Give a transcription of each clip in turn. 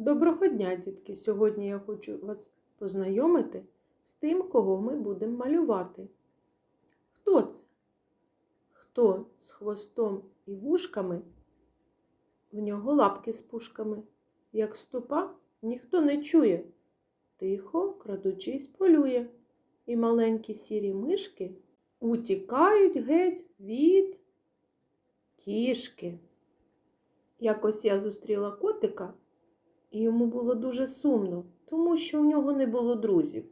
Доброго дня, дітки! Сьогодні я хочу вас познайомити з тим, кого ми будемо малювати. Хто це? Хто з хвостом і вушками? В нього лапки з пушками. Як ступа, ніхто не чує. Тихо, крадучись, полює. І маленькі сірі мишки утікають геть від кішки. Якось я зустріла котика. І йому було дуже сумно, тому що у нього не було друзів.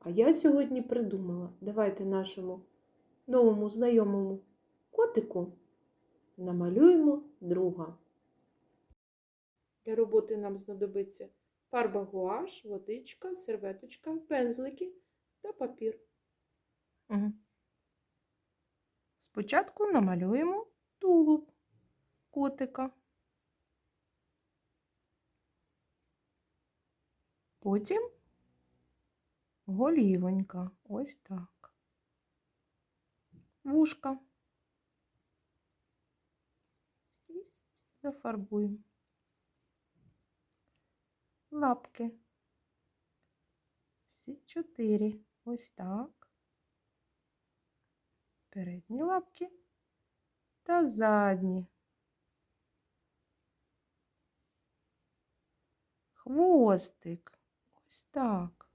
А я сьогодні придумала, давайте нашому новому знайомому котику намалюємо друга. Для роботи нам знадобиться фарба гуаш, водичка, серветочка, пензлики та папір. Угу. Спочатку намалюємо тулуб котика. Потім голівонька. Ось так. Вушка. І зафарбуємо. Лапки. Всі чотири. Ось так. Передні лапки та задні. Хвостик. Так.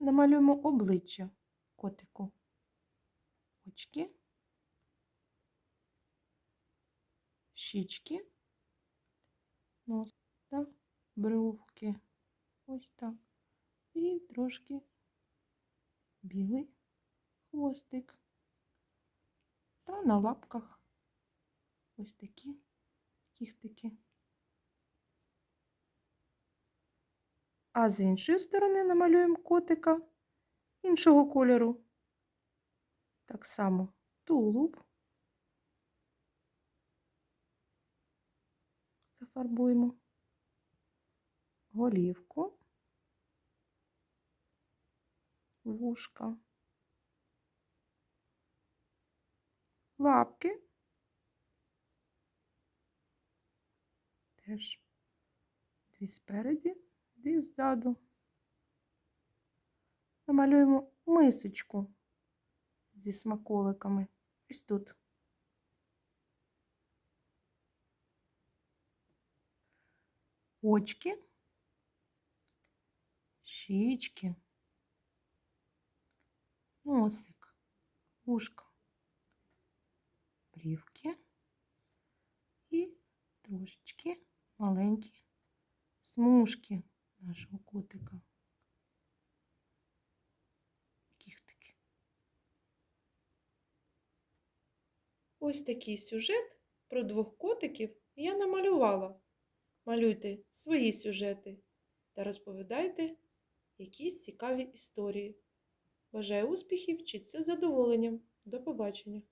Намалюємо обличчя котику. Очки, щічки, нос та бровки. Ось так. І трошки білий хвостик. Та на лапках ось такі кіхтики. А з іншої сторони намалюємо котика іншого кольору. Так само тулуб. Зафарбуємо голівку, вушка, лапки. Теж дві спереді, дві ззаду. Намалюємо мисочку зі смаколиками. Ось тут. Очки, щічки, носик, ушко, брівки і трошечки маленькі смужки нашого котика. Кіхтики. Ось такий сюжет про двох котиків я намалювала. Малюйте свої сюжети та розповідайте якісь цікаві історії. Бажаю успіхів, вчіться з задоволенням. До побачення!